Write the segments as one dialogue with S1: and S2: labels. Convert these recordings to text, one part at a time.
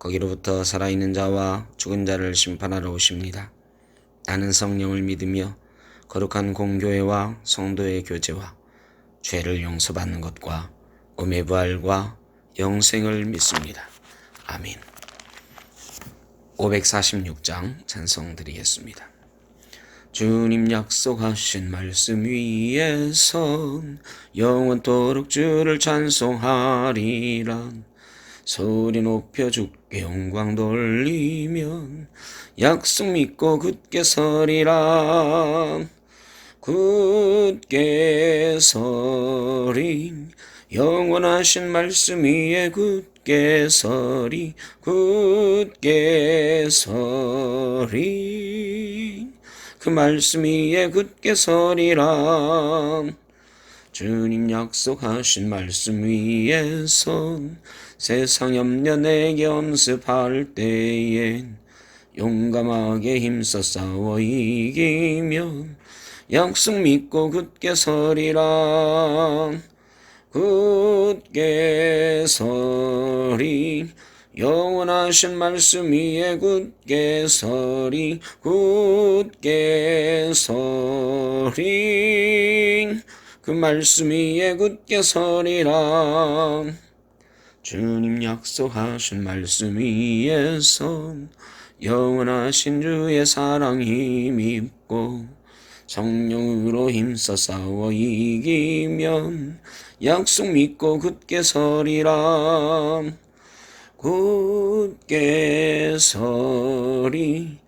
S1: 거기로부터 살아있는 자와 죽은 자를 심판하러 오십니다. 나는 성령을 믿으며 거룩한 공교회와 성도의 교제와 죄를 용서받는 것과 몸의 부활과 영생을 믿습니다. 아멘. 546장 찬송 드리겠습니다. 주님 약속하신 말씀 위에선 영원토록 주를 찬송하리라. 소리 높여 주께 영광 돌리면 약속 믿고 굳게 서리라. 굳게 서리 영원하신 말씀 위에 굳게 서리 굳게 서리 그 말씀 위에 굳게 서리라. 주님 약속하신 말씀 위에선 세상 염려 내게 엄습할 때엔 용감하게 힘써 싸워 이기면 약속 믿고 굳게 서리라. 굳게 서리. 영원하신 말씀 위에 굳게 서리. 굳게 서리. 그 말씀 위에 굳게 서리라 주님 약속하신 말씀 위에서 영원하신 주의 사랑 힘입고 성령으로 힘써 싸워 이기면 약속 믿고 굳게 서리라. 굳게 서리.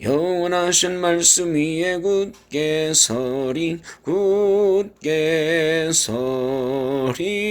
S1: 영원하신 말씀 위에 굳게 서리. 굳게 서리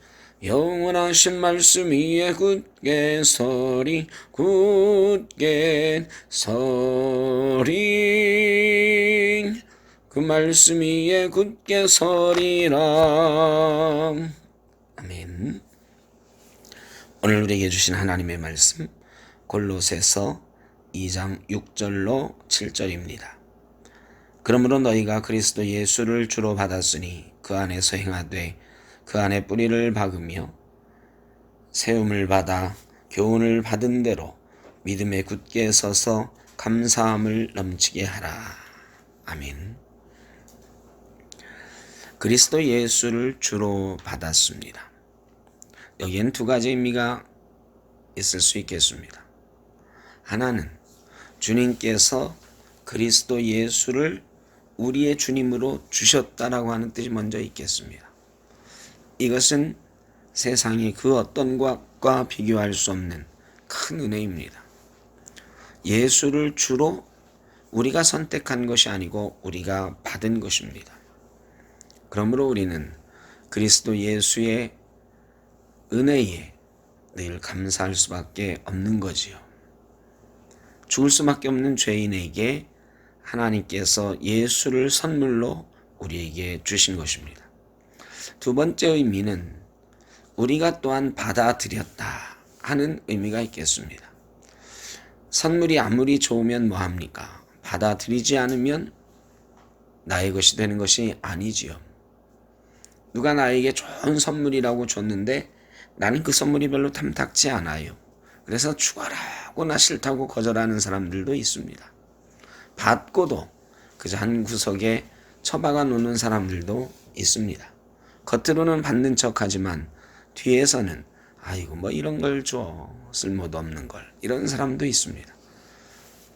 S1: 영원하신 말씀 위에 굳게 서리 굳게 서리. 그 말씀 위에 굳게 서리라. 아멘. 오늘 우리에게 주신 하나님의 말씀 골로새서 2장 6절로 7절입니다. 그러므로 너희가 그리스도 예수를 주로 받았으니 그 안에서 행하되 그 안에 뿌리를 박으며 세움을 받아 교훈을 받은 대로 믿음에 굳게 서서 감사함을 넘치게 하라. 아멘. 그리스도 예수를 주로 받았습니다. 여기엔 두 가지 의미가 있을 수 있겠습니다. 하나는 주님께서 그리스도 예수를 우리의 주님으로 주셨다라고 하는 뜻이 먼저 있겠습니다. 이것은 세상의 그 어떤 것과 비교할 수 없는 큰 은혜입니다. 예수를 주로 우리가 선택한 것이 아니고 우리가 받은 것입니다. 그러므로 우리는 그리스도 예수의 은혜에 늘 감사할 수밖에 없는 거지요. 죽을 수밖에 없는 죄인에게 하나님께서 예수를 선물로 우리에게 주신 것입니다. 두 번째 의미는 우리가 또한 받아들였다 하는 의미가 있겠습니다. 선물이 아무리 좋으면 뭐합니까? 받아들이지 않으면 나의 것이 되는 것이 아니지요. 누가 나에게 좋은 선물이라고 줬는데 나는 그 선물이 별로 탐탁지 않아요. 그래서 죽어라고나 싫다고 거절하는 사람들도 있습니다. 받고도 그저 한 구석에 처박아 놓는 사람들도 있습니다. 겉으로는 받는 척 하지만 뒤에서는 아이고 뭐 이런 걸 줘. 쓸모도 없는 걸. 이런 사람도 있습니다.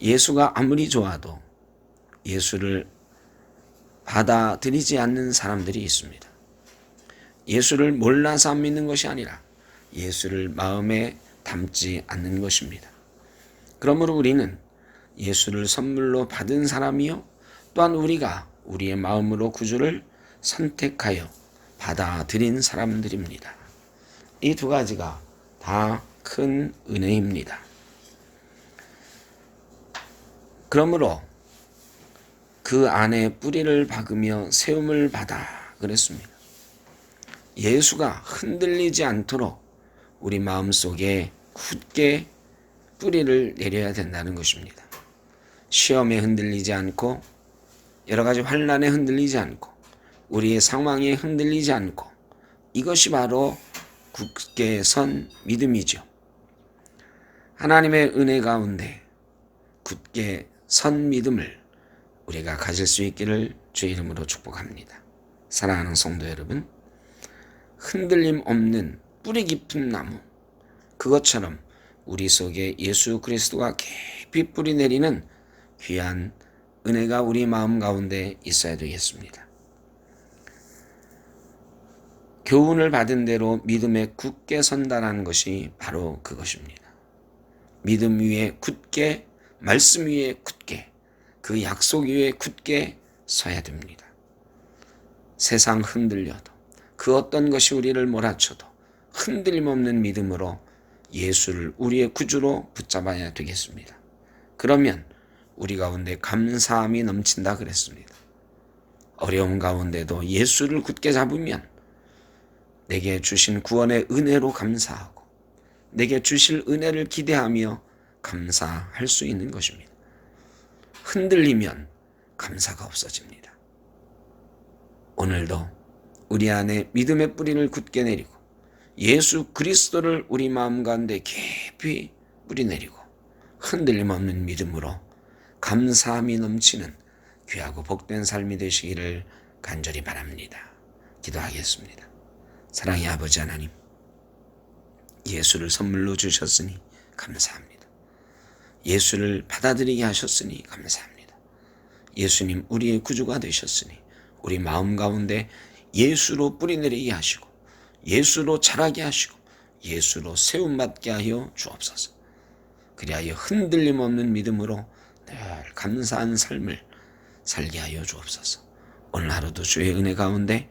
S1: 예수가 아무리 좋아도 예수를 받아들이지 않는 사람들이 있습니다. 예수를 몰라서 안 믿는 것이 아니라 예수를 마음에 담지 않는 것입니다. 그러므로 우리는 예수를 선물로 받은 사람이요 또한 우리가 우리의 마음으로 구주를 선택하여 받아들인 사람들입니다. 이 두 가지가 다 큰 은혜입니다. 그러므로 그 안에 뿌리를 박으며 세움을 받아 그랬습니다. 예수가 흔들리지 않도록 우리 마음 속에 굳게 뿌리를 내려야 된다는 것입니다. 시험에 흔들리지 않고 여러 가지 환란에 흔들리지 않고 우리의 상황에 흔들리지 않고 이것이 바로 굳게 선 믿음이죠. 하나님의 은혜 가운데 굳게 선 믿음을 우리가 가질 수 있기를 주의 이름으로 축복합니다. 사랑하는 성도 여러분, 흔들림 없는 뿌리 깊은 나무, 그것처럼 우리 속에 예수 그리스도가 깊이 뿌리 내리는 귀한 은혜가 우리 마음 가운데 있어야 되겠습니다. 교훈을 받은 대로 믿음에 굳게 선다라는 것이 바로 그것입니다. 믿음 위에 굳게, 말씀 위에 굳게, 그 약속 위에 굳게 서야 됩니다. 세상 흔들려도 그 어떤 것이 우리를 몰아쳐도 흔들림 없는 믿음으로 예수를 우리의 구주로 붙잡아야 되겠습니다. 그러면 우리 가운데 감사함이 넘친다 그랬습니다. 어려운 가운데도 예수를 굳게 잡으면 내게 주신 구원의 은혜로 감사하고 내게 주실 은혜를 기대하며 감사할 수 있는 것입니다. 흔들리면 감사가 없어집니다. 오늘도 우리 안에 믿음의 뿌리를 굳게 내리고 예수 그리스도를 우리 마음 가운데 깊이 뿌리 내리고 흔들림 없는 믿음으로 감사함이 넘치는 귀하고 복된 삶이 되시기를 간절히 바랍니다. 기도하겠습니다. 사랑의 아버지 하나님, 예수를 선물로 주셨으니 감사합니다. 예수를 받아들이게 하셨으니 감사합니다. 예수님 우리의 구주가 되셨으니 우리 마음 가운데 예수로 뿌리내리게 하시고 예수로 자라게 하시고 예수로 세움받게 하여 주옵소서. 그리하여 흔들림 없는 믿음으로 늘 감사한 삶을 살게 하여 주옵소서. 오늘 하루도 주의 은혜 가운데